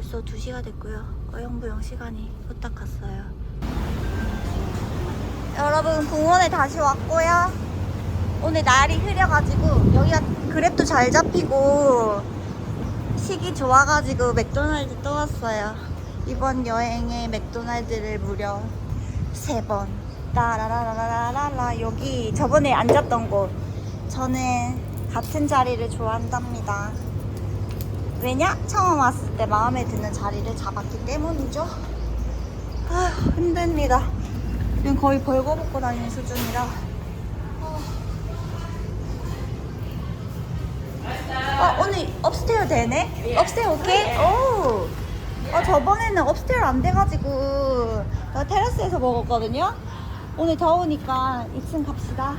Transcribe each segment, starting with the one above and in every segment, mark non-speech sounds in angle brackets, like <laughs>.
벌써 2시가 됐고요. 어영부영 시간이 후딱 갔어요. 여러분 공원에 다시 왔고요. 오늘 날이 흐려가지고 여기가 그랩도 잘 잡히고 시기 좋아가지고 맥도날드 또 왔어요. 이번 여행에 맥도날드를 무려 세 번. 따라라라라라라 여기 저번에 앉았던 곳. 저는 같은 자리를 좋아한답니다. 왜냐? 처음 왔을 때 마음에 드는 자리를 잡았기 때문이죠. 아휴, 힘듭니다. 지금 거의 벌거벗고 다니는 수준이라. 어, 오늘 업스테어 되네? 업스테어 오케이? 오! 어, 저번에는 업스테어 안 돼가지고 나 테라스에서 먹었거든요? 오늘 더우니까 2층 갑시다.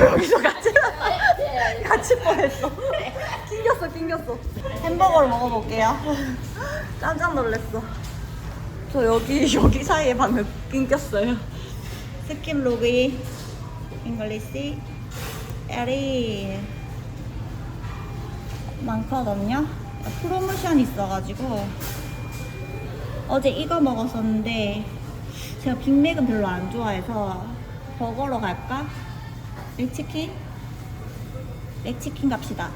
여기서 같이 같이 뻔했어. 낑겼어, 낑겼어. 햄버거를 먹어볼게요. 깜짝 놀랐어. 저 여기 여기 사이에 방금 낑겼어요. 스킨 로그인 잉글리시 에리 많거든요. 프로모션 있어가지고 어제 이거 먹었었는데 제가 빅맥은 별로 안 좋아해서 버거로 갈까? 맥치킨? 맥치킨 갑시다.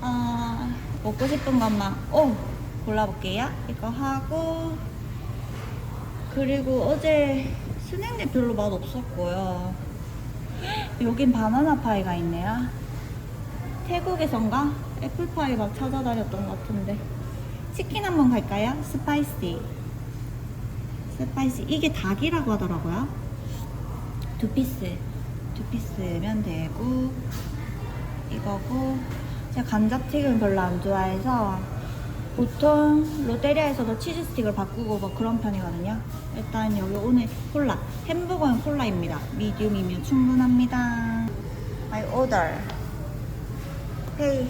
어, 먹고 싶은 것만 오 골라볼게요. 이거 하고 그리고 어제 스낵이 별로 맛 없었고요. <gasps> 여긴 바나나 파이가 있네요. 태국에선가 애플파이 막 찾아다녔던 것 같은데 치킨 한번 갈까요? 스파이시 스파이시 이게 닭이라고 하더라고요. 두 피스 두 피스면 되고 이거고 제가 감자튀김 별로 안 좋아해서 보통 롯데리아에서도 치즈 스틱을 바꾸고 뭐 그런 편이거든요. 일단 여기 오늘 콜라 햄버거는 콜라입니다. 미디움이면 충분합니다. I order. 헤이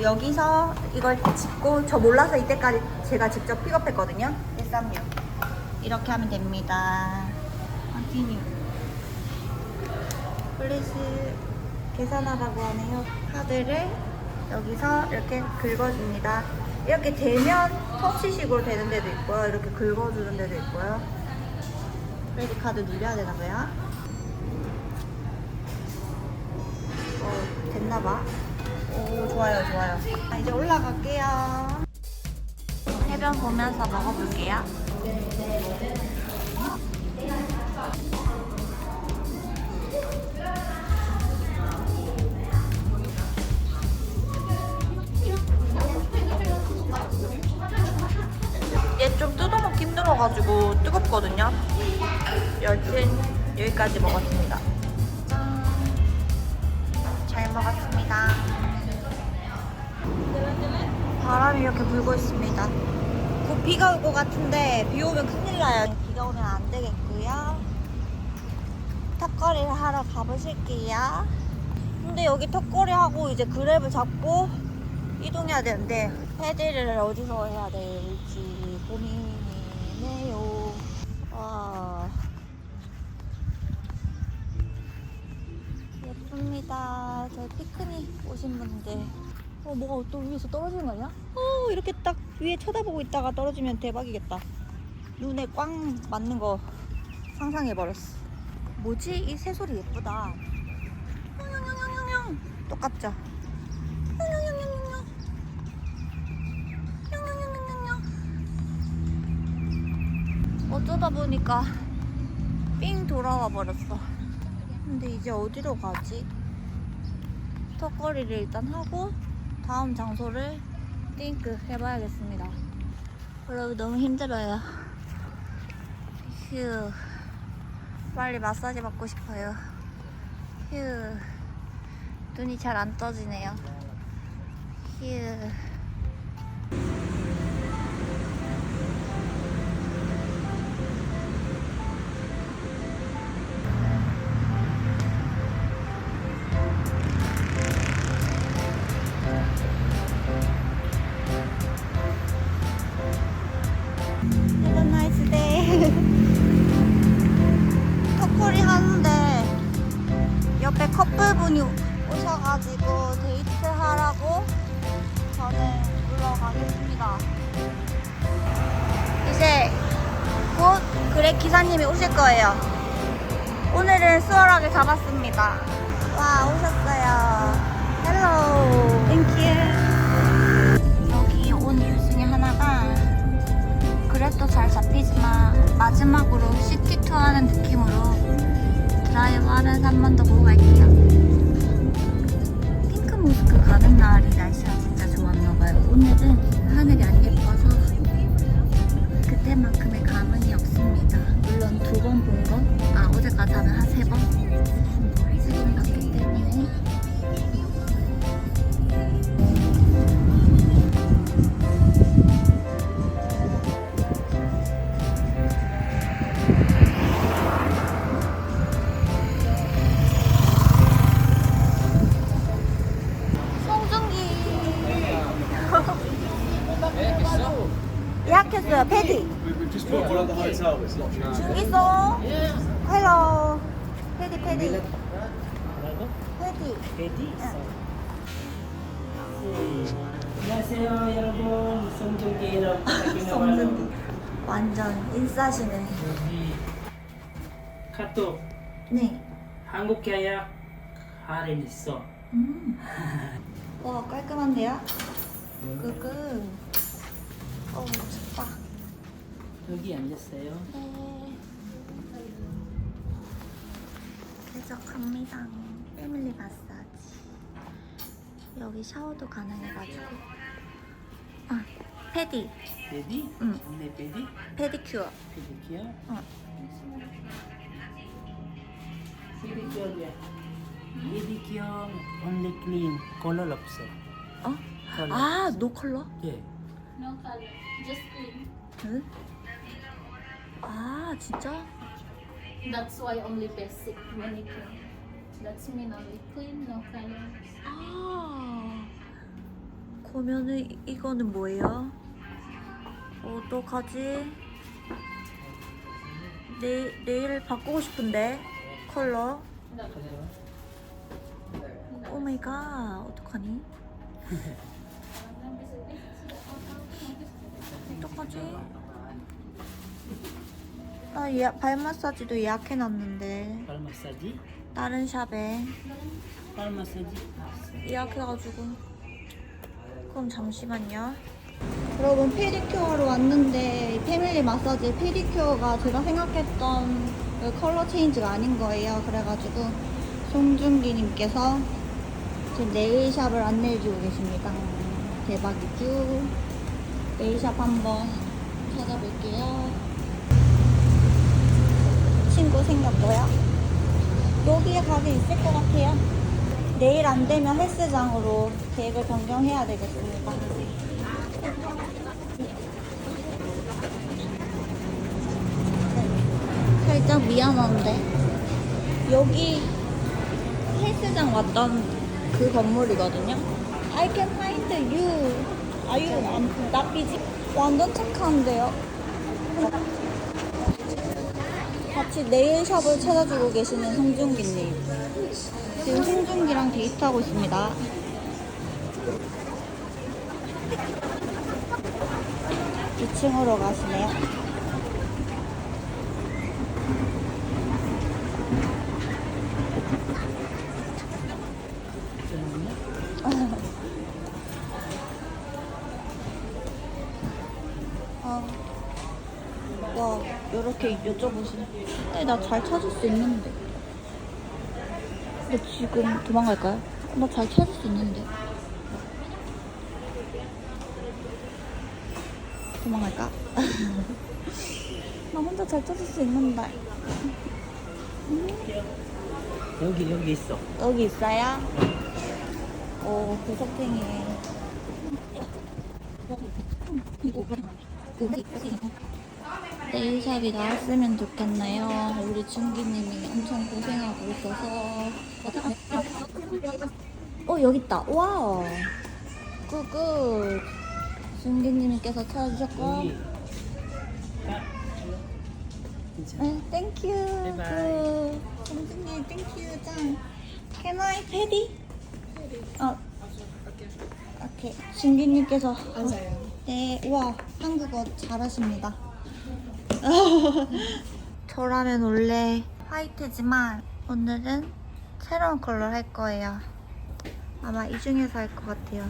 여기서 이걸 짚고 저 몰라서 이때까지 제가 직접 픽업했거든요. 136 이렇게 하면 됩니다. 컨티뉴 플리즈 계산하라고 하네요. 카드를 여기서 이렇게 긁어줍니다. 이렇게 되면 터치식으로 되는 데도 있고요. 이렇게 긁어주는 데도 있고요. 크레딧 카드 눌려야 되나 봐요. 어, 됐나 봐. 오, 좋아요, 좋아요. 자, 이제 올라갈게요. 해변 보면서 먹어볼게요. 얘 좀 뜯어먹기 힘들어가지고 뜨겁거든요. 여튼 여기까지 먹었습니다. 짠. 잘 먹었습니다. 바람이 이렇게 불고 있습니다. 곧 비가 올 것 같은데 비 오면 큰일 나요. 비가 오면 안 되겠고요. 턱걸이를 하러 가보실게요. 근데 여기 턱걸이 하고 이제 그랩을 잡고 이동해야 되는데 패드를 어디서 해야 될지 고민이네요. 와 예쁩니다. 저 피크닉 오신 분들. 어 뭐가 또 위에서 떨어지는 거 아니야? 어 이렇게 딱 위에 쳐다보고 있다가 떨어지면 대박이겠다. 눈에 꽝 맞는 거 상상해버렸어. 뭐지? 이 새소리 예쁘다. 똑같죠? 어쩌다 보니까 삥 돌아와 버렸어. 근데 이제 어디로 가지? 턱걸이를 일단 하고 다음 장소를 띵크 해봐야겠습니다. 여러분 너무 힘들어요. 휴. 빨리 마사지 받고 싶어요. 휴. 눈이 잘 안 떠지네요. 휴. 시티 투어 하는 느낌으로 드라이브 하면서 한 번 더 보고 갈게요. 핑크 모스크 가는 날이 날씨가 진짜 좋았나봐요. 오늘은 하늘이 안 예뻐서 그때만큼의 감흥이 없습니다. 물론 두 번 본 거, 아 어제까지 하면 한 세 번. 안녕하세요 여러분. 송중기 부탁드려요 <laughs> 완전 인싸시네. 여기 카톡. 네. 한국 계약 할인 있어. 음. 와 깔끔한데요? 끄끄 어우 춥다. 여기 앉았어요. 네. 대적합니다. 패밀리 마사지. 여기 샤워도 가능해가지고 아 패디 베디? 응. 네 베디? 페디큐어 페디큐어? 어. 페디큐어야 페디큐어 only clean 컬러 없어 어? 컬러 아 노 컬러? 예 No color, just clean. 응? 아 진짜? That's why only basic manicure. That's mean only clean, no color. 아 이- 이거는 뭐예요? 어떡하지? 내, 내일 바꾸고 싶은데 컬러 오 마이 갓 어떡하니? <laughs> 어떡하지? 나 예약, 발 마사지도 예약해놨는데 발 마사지? 다른 샵에 발 마사지? 예약해가지고 그럼 잠시만요. 여러분 페디큐어로 왔는데 패밀리 마사지 페디큐어가 제가 생각했던 그 컬러 체인지가 아닌 거예요. 그래가지고 송중기님께서 지금 네일샵을 안내해주고 계십니다. 대박이죠? 네일샵 한번 찾아볼게요. 친구 생겼고요 여기에 가게 있을 것 같아요 내일 안 되면 헬스장으로 계획을 변경해야 되겠습니다. 살짝 미안한데 여기 헬스장 왔던 그 건물이거든요. I can find you. You not busy? 완전 착한데요. 같이 네일샵을 찾아주고 계시는 송중기님. 지금 송중기랑 데이트하고 있습니다. 이층으로 가시네요. <laughs> 아, 와, 이렇게 여쭤보시네. 나 잘 찾을 수 있는데. 근데 지금 도망갈까요? 나 잘 찾을 수 있는데. 도망갈까? <laughs> 나 혼자 잘 찾을 수 있는데. 여기 여기 있어 여기 있어요? 오, 구석탱이에. 네일샵이 나왔으면 좋겠네요. 우리 준기님이 엄청 고생하고 있어서. 어, 여기 있다. 와우. 굿굿. 준기님께서 찾아주셨고. 네, 땡큐. 그, 정준님, 땡큐, 짱. Can I, 패디? 어. 오케이. 준기님께서. 네, 우와, 한국어 잘하십니다. <laughs> 저라면 원래 화이트지만 오늘은 새로운 컬러 할 거예요. 아마 이 중에서 할 것 같아요.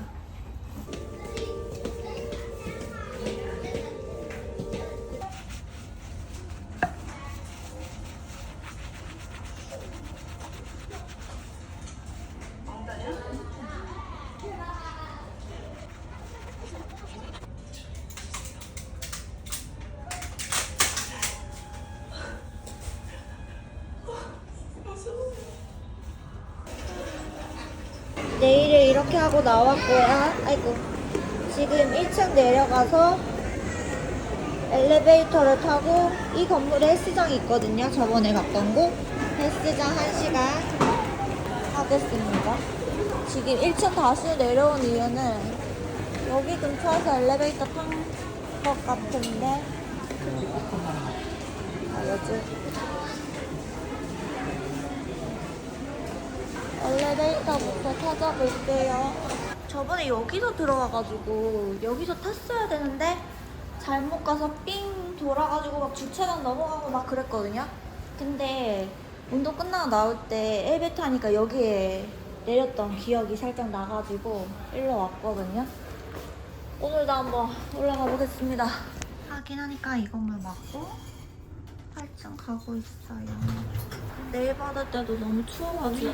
나왔고요. 아이고. 지금 1층 내려가서 엘리베이터를 타고 이 건물에 헬스장이 있거든요. 저번에 갔던 곳. 헬스장 1시간 하겠습니다. 지금 1층 다시 내려온 이유는 여기 근처에서 엘리베이터 탄 것 같은데. 아, 여기. 엘리베이터부터 찾아볼게요. 저번에 여기서 들어와가지고 여기서 탔어야 되는데 잘못 가서 삥 돌아가지고 막 주차장 넘어가고 막 그랬거든요. 근데 운동 끝나고 나올 때 엘베 타니까 여기에 내렸던 기억이 살짝 나가지고 일로 왔거든요. 오늘도 한번 올라가 보겠습니다. 하긴 하니까 이 건물 맞고 8층 가고 있어요. 내일 받을 때도 너무 추워가지고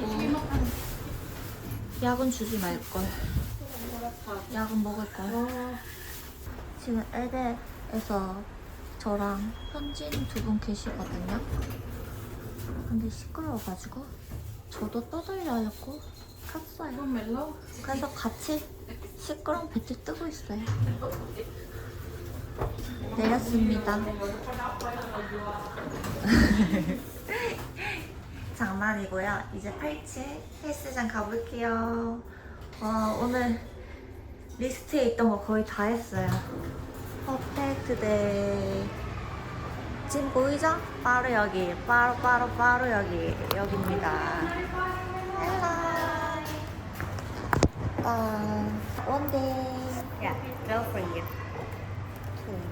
약은 주지 말걸. 약은 먹을걸. 지금 엘베에서 저랑 현진 두 분 계시거든요. 근데 시끄러워가지고 저도 떠들려고 켰어요. 그래서 같이 시끄러운 배트 뜨고 있어요. 내렸습니다. <laughs> 장난이고요. 이제 8층 헬스장 가볼게요. 와, 오늘 리스트에 있던 거 거의 다 했어요. 퍼펙트 데이. 지금 보이죠? 바로 여기. 바로, 바로, 바로 여기. 여기입니다. 아, 원데이. Yeah, well for you. 테이마카시.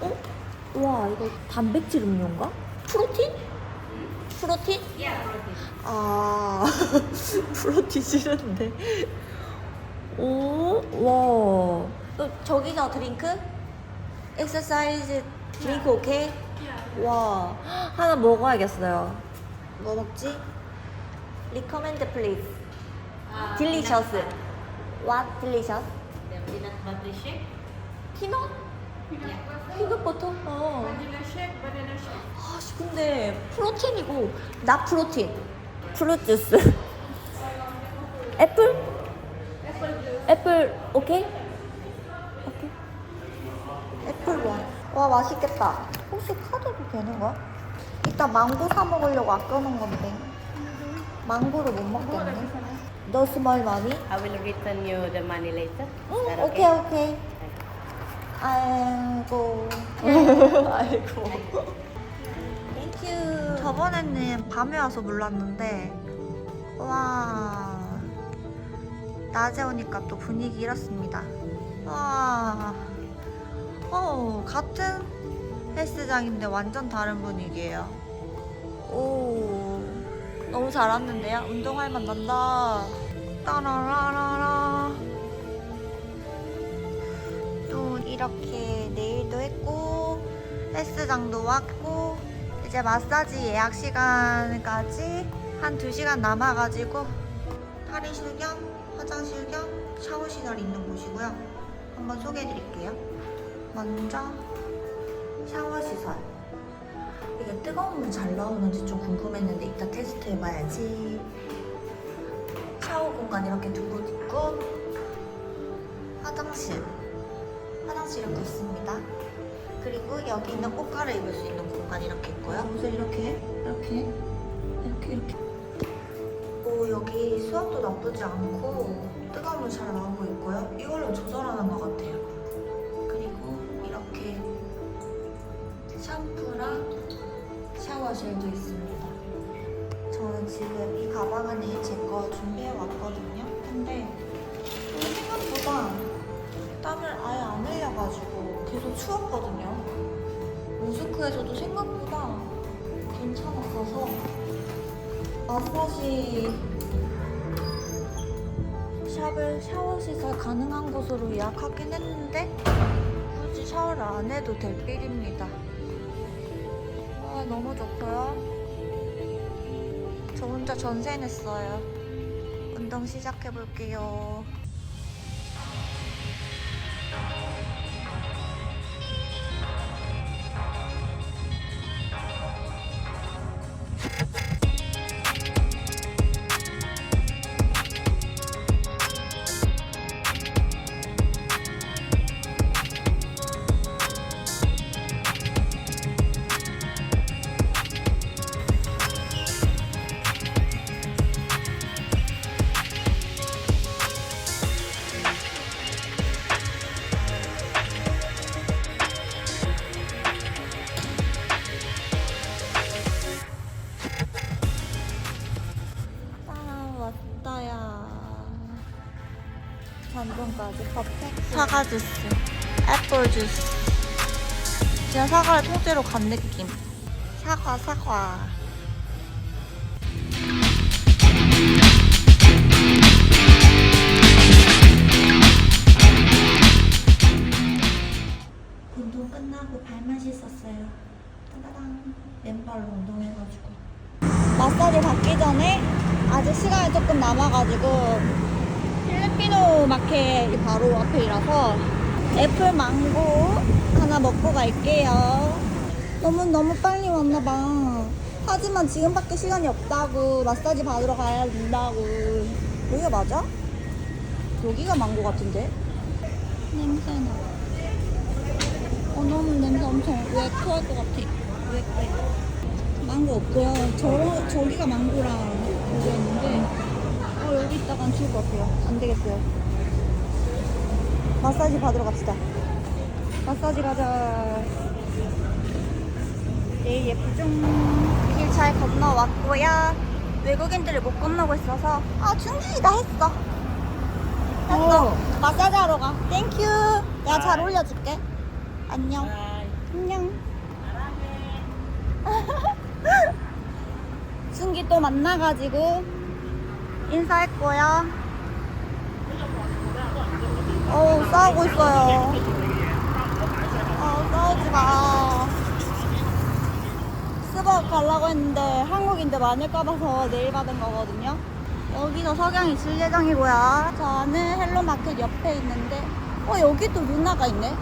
어? 와, 이거 단백질 음료인가? 프로틴? 프로틴? 아, <laughs> 프로틴 싫은데. 오, 와. 어, 저기서 드링크? 엑서사이즈 드링크 오케이? 와, 하나 먹어야겠어요. 뭐 먹지? Please. Delicious. What delicious? The peanut butter shake. 피넛? 피넛 버터? 어. 아, 씨, 근데 프로틴이고 나 프로틴. 프루트 주스. 애플? 애플 오케이? 오케이. 애플 원. 와 맛있겠다. 혹시 카드도 되는 거야? 이따 망고 사 먹으려고 아껴놓은 건데. 망고를 못 먹겠네. 너 스몰 마니? I will return you the money later. 응, Is that 오케이 okay? 오케이. 아이고. <laughs> 아이고. 땡큐. 저번에는 밤에 와서 몰랐는데 와 낮에 오니까 또 분위기 이렇습니다. 와. 어 같은 헬스장인데 완전 다른 분위기예요. 오 너무 잘 왔는데요? 운동할 맛 난다. 따라라라라. 또 이렇게 네일도 했고 헬스장도 왔고 이제 마사지 예약 시간까지 한 2시간 남아가지고 탈의실 겸 화장실 겸 샤워시설 있는 곳이고요 한번 소개해드릴게요 먼저 샤워시설 이게 뜨거운 물 잘 나오는지 좀 궁금했는데 이따 테스트 해봐야지 샤워 공간 이렇게 두 곳 있고 화장실 화장실 이렇게 있습니다. 그리고 여기는 옷 갈아입을 수 있는 공간 이렇게 있고요. 옷을 이렇게 이렇게 이렇게 이렇게. 오 여기 수압도 나쁘지 않고 뜨거운 물 잘 나오고 있고요. 이걸로 조절하는 것 같아요. 샤워실도 있습니다. 저는 지금 이 가방 안에 제 거 준비해 왔거든요. 근데 생각보다 땀을 아예 안 흘려가지고 계속 추웠거든요. 모스크에서도 생각보다 괜찮았어서 마사지 샵을 샤워 시설 가능한 곳으로 예약하긴 했는데 굳이 샤워를 안 해도 될 필입니다. 아 너무 좋고요. 저 혼자 전세 냈어요. 운동 시작해 볼게요. 전분까지 퍼펙트. 사과 주스, 애플 주스. 진짜 사과를 통째로 간 느낌. 사과 사과. 운동 끝나고 발만 씻었어요. 따다당. 맨발로 운동해가지고. 마사지 받기 전에 아직 시간이 조금 남아가지고 필리피노 마켓이 바로 앞에라서 애플 망고 하나 먹고 갈게요. 너무 너무 빨리 왔나 봐. 하지만 지금밖에 시간이 없다고 마사지 받으러 가야 된다고. 여기가 맞아? 여기가 망고 같은데? 냄새나. 어 너무 냄새 엄청 왜 토할 것 같아. 왜 그래? 망고 없고요. 저, 저기가 망고랑 그거였는데 어, 여기 있다간 죽을 것 같아요. 안 되겠어요. 마사지 받으러 갑시다. 마사지 가자. 내일 예쁘죠? 길 잘 건너왔고요. 외국인들을 못 건너고 있어서 아나 했어. 했어. 마사지 하러 가. 땡큐. 내가 잘 올려줄게. 안녕. 안녕. 승기 <laughs> 또 만나가지고 인사했고요. 어우 싸우고 있어요. 아 싸우지 마. 스벅 가려고 했는데 한국인들 많을까 봐서 내일 받은 거거든요. 여기서 석양이 질 예정이고요. 저는 헬로마켓 옆에 있는데 어 여기 또 루나가 있네.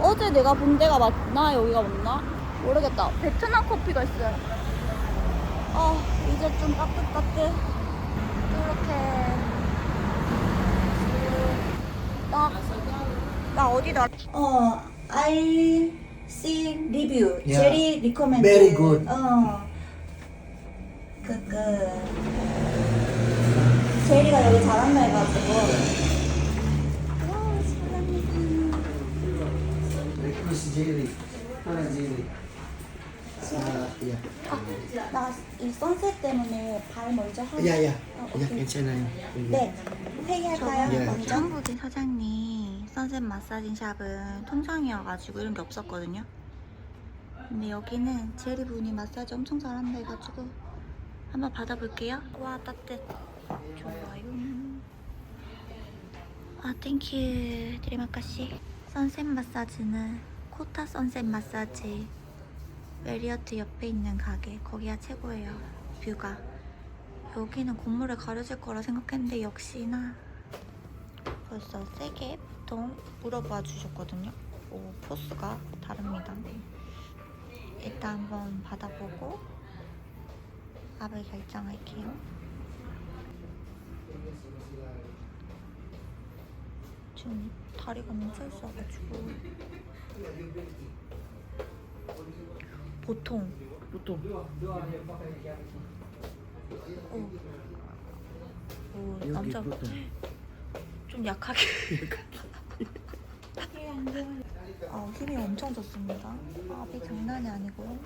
어제 내가 본 데가 맞나 여기가 맞나 모르겠다. 베트남 커피가 있어요. 아 이제 좀 따뜻따뜻 이렇게 나, 나 어디다 어 I see review Yeah. 제리 recommend Very good. 어 그그 제리가 여기 잘한다 해가지고 와 사랑해 Miss Jerry. Hi, Jerry. Uh, yeah. 나 이 선셋 때문에 발 먼저 하고 yeah. 어, 오케이. 괜찮아요. 네, 회의할까요? 네. 먼저? 한국인 사장님 선셋 마사지 샵은 통장이어가지고 이런 게 없었거든요. 근데 여기는 제리 분이 마사지 엄청 잘한다 해가지고 한번 받아볼게요. 와 따뜻. 좋아요. 아 땡큐 드리마카시. 선셋 마사지는 코타 선셋 마사지 메리어트 옆에 있는 가게 거기가 최고예요. 뷰가. 여기는 건물에 가려질 거라 생각했는데 역시나 벌써 세게 보통 물어봐 주셨거든요. 오, 포스가 다릅니다. 일단 한번 받아보고 답을 결정할게요. 지금 다리가 뭉쳐 있어가지고 보통 보통 오, 오 여기 남자 보통 <laughs> 좀 약하게. <laughs> 아, 힘이 엄청 좋습니다. 압이 장난이 아니고요.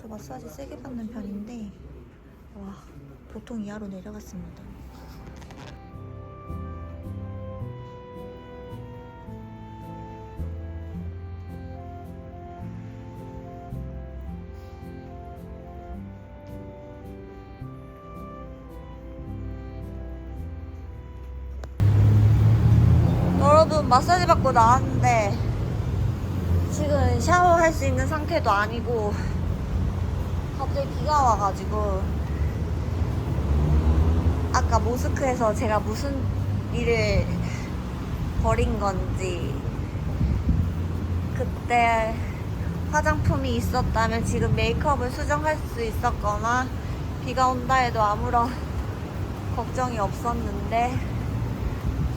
저 마사지 세게 받는 편인데, 와, 보통 이하로 내려갔습니다. 마사지 받고 나왔는데 지금 샤워할 수 있는 상태도 아니고 갑자기 비가 와가지고 아까 모스크에서 제가 무슨 일을 벌인 건지 그때 화장품이 있었다면 지금 메이크업을 수정할 수 있었거나 비가 온다 해도 아무런 걱정이 없었는데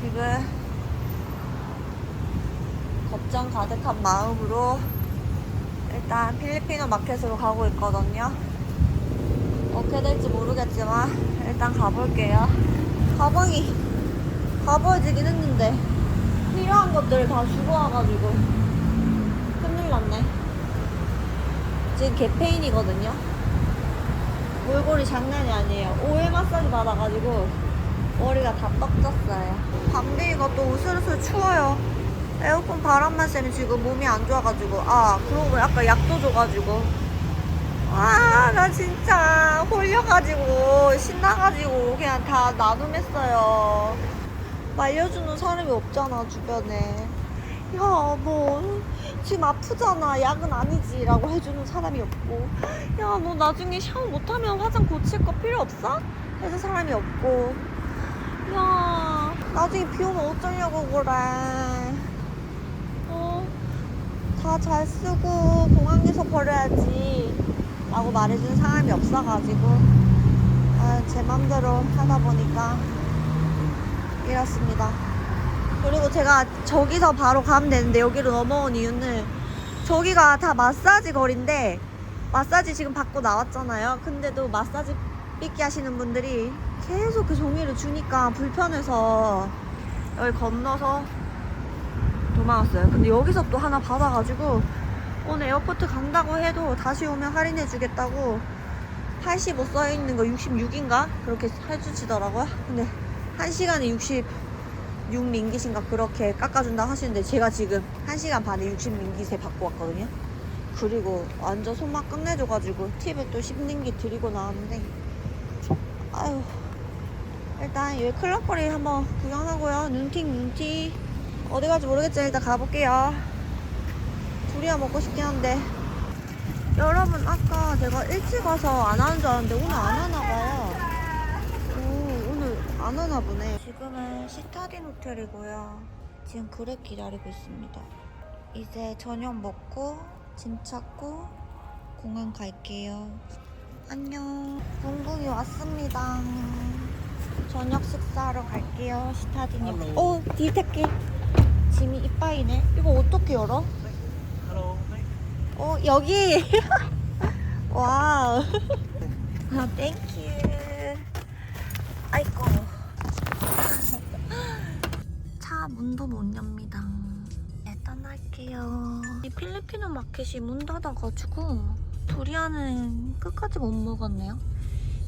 지금 걱정 가득한 마음으로 일단 필리핀어 마켓으로 가고 있거든요. 어떻게 될지 모르겠지만 일단 가볼게요. 가방이 가버지긴 했는데 필요한 것들을 다 주고 와가지고 큰일 났네. 지금 개페인이거든요. 몰골이 장난이 아니에요. 오일 마사지 받아가지고 머리가 다 떡졌어요. 밤비가 또 우슬우슬 추워요. 에어컨 바람만 쐬면 지금 몸이 안 좋아가지고 아 그러고 약간 약도 줘가지고. 아 나 진짜 홀려가지고 신나가지고 그냥 다 나눔했어요. 말려주는 사람이 없잖아 주변에. 야너 지금 아프잖아. 약은 아니지 라고 해주는 사람이 없고. 야 너 나중에 샤워 못하면 화장 고칠 거 필요 없어? 해줄 사람이 없고. 야 나중에 비 오면 어쩌려고 그래. 어, 다 잘 쓰고 공항에서 버려야지 라고 말해준 사람이 없어가지고 아, 제 맘대로 하다 보니까 이렇습니다. 그리고 제가 저기서 바로 가면 되는데 여기로 넘어온 이유는 저기가 다 마사지 거리인데 마사지 지금 받고 나왔잖아요. 근데도 마사지 삐끼 하시는 분들이 계속 그 종이를 주니까 불편해서 여기 건너서 도망왔어요. 근데 여기서 또 하나 받아가지고 오늘 에어포트 간다고 해도 다시 오면 할인해 주겠다고 85 써있는 거 66인가? 그렇게 해주시더라고요. 근데 1시간에 66 링깃인가 그렇게 깎아준다 하시는데 제가 지금 1시간 반에 60 링깃에 받고 왔거든요. 그리고 완전 손맛 끝내줘가지고 팁을 또 10 링깃 드리고 나왔는데 아유 일단 여기 클럽거리 한번 구경하고요. 눈팅 눈팅 어디 갈지 모르겠지만 일단 가볼게요. 두리안 먹고 싶긴 한데 여러분 아까 내가 일찍 와서 안 하는 줄 알았는데 오늘 안 하나 봐요. 오, 오늘 안 하나 보네. 지금은 시타딘 호텔이고요. 지금 그랩 기다리고 있습니다. 이제 저녁 먹고 짐 찾고 공항 갈게요. 안녕. 붕붕이 왔습니다. 저녁 식사하러 갈게요. 시타딘이. 오, 디테키. 짐이 이빠이네. 이거 어떻게 열어? 어, 여기. <laughs> 와우. <laughs> 아, 땡큐. 아이고. <laughs> 차 문도 못 엽니다. 네, 떠날게요. 이 필리핀어 마켓이 문 닫아가지고 두리안은 끝까지 못 먹었네요.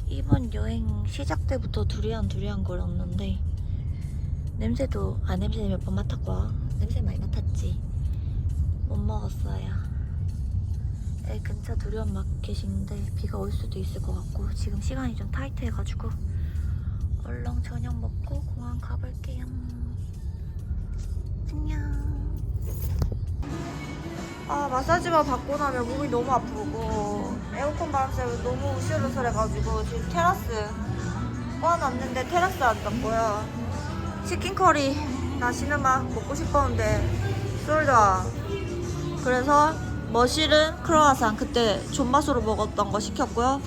이번 여행 시작 때부터 두리안 두리안 거렸는데 냄새도 아 냄새 몇 번 맡았고 냄새 많이 맡았지? 못 먹었어요. 애 근처 두리안 마켓인데 비가 올 수도 있을 것 같고 지금 시간이 좀 타이트해가지고 얼렁 저녁 먹고 공항 가볼게요. 안녕. 아 마사지만 받고 나면 몸이 너무 아프고 에어컨 바람 쐬면 너무 으슬으슬해가지고 지금 테라스 꺼놨는데 테라스 앉았고요. 치킨 커리 나시는 맛 먹고 싶었는데 솔다. 그래서 머실은 크로아상 그때 존맛으로 먹었던 거 시켰고요.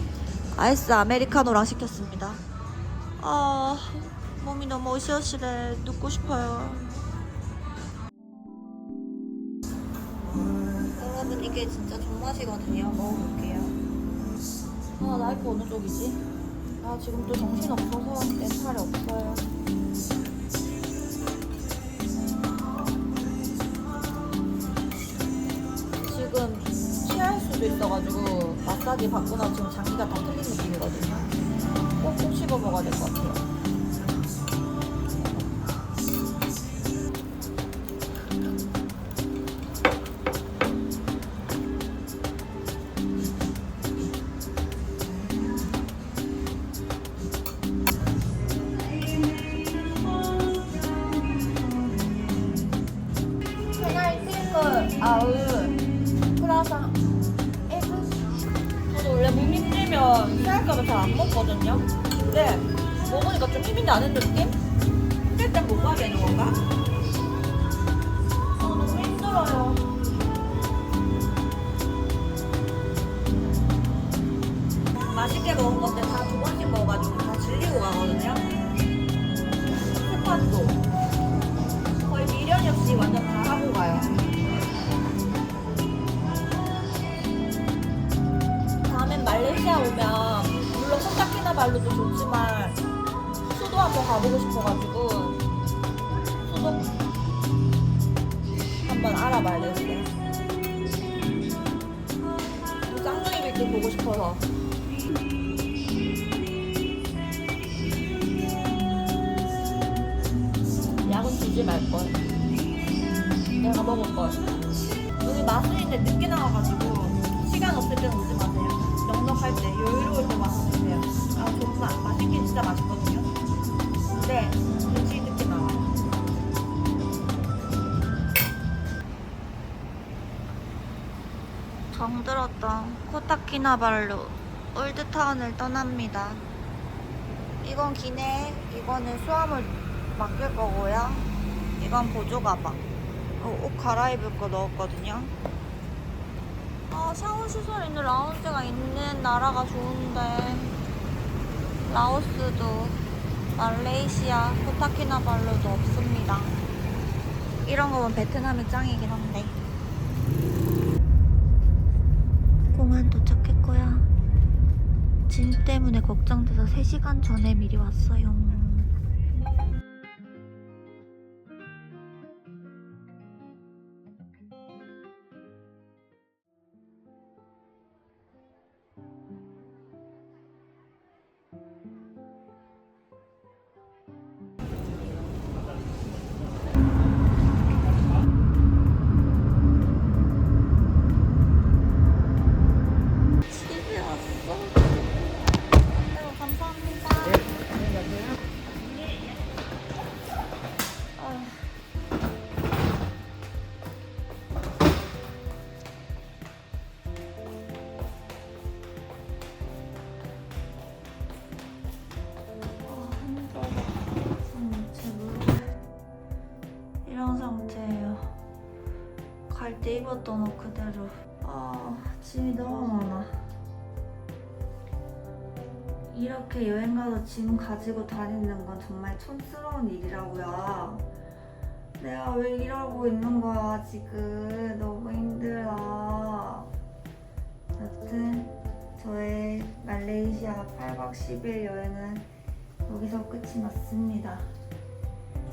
아이스 아메리카노랑 시켰습니다. 아 몸이 너무 으시으시해. 눕고 싶어요. 여러분 이게 진짜 존맛이거든요. 먹어볼게요. 아 나 이프 어느 쪽이지? 아 지금 또 정신없어서 멘탈이 없어요 수도 있어가지고 마사지 받고 나서 지금 장기가 다 틀린 느낌이거든요. 꼭꼭 씹어 먹어야 될 것 같아요. 근데 먹으니까 좀 힘이 나는 느낌? 땐 먹어야 되는 건가? 빌딩 보고 싶어서. 약은 주지 말걸. 내가 먹을걸. 오늘 마술인데 늦게 나와가지고 시간 없을 때는 오지 마세요. 넉넉할 때, 여유로울 때 와서 드세요. 아, 정말 맛있긴 진짜 맛있거든요. 근데 일찍 늦게 나와요. 정들었 던 코타키나발루 올드타운을 떠납니다. 이건 기내, 이거는 수화물 맡길 거고요. 이건 보조 가방. 어, 옷 갈아입을 거 넣었거든요. 아, 샤워 시설 있는 라운지가 있는 나라가 좋은데 라오스도 말레이시아, 코타키나발루도 없습니다. 이런 거 보면 베트남이 짱이긴 한데. 공항. 짐 때문에 걱정돼서 3시간 전에 미리 왔어요. 입었던 옷 그대로. 아, 짐이 너무 많아. 이렇게 여행 가서 짐 가지고 다니는 건 정말 촌스러운 일이라고요. 내가 왜 이러고 있는 거야, 지금. 너무 힘들어. 여튼, 저의 말레이시아 8박 10일 여행은 여기서 끝이 났습니다.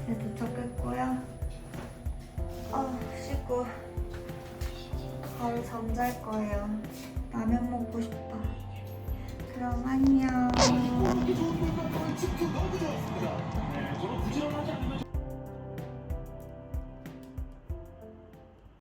이제 도착했고요. 아, 씻고 바로 잠잘 거예요. 라면 먹고 싶다. 그럼 안녕.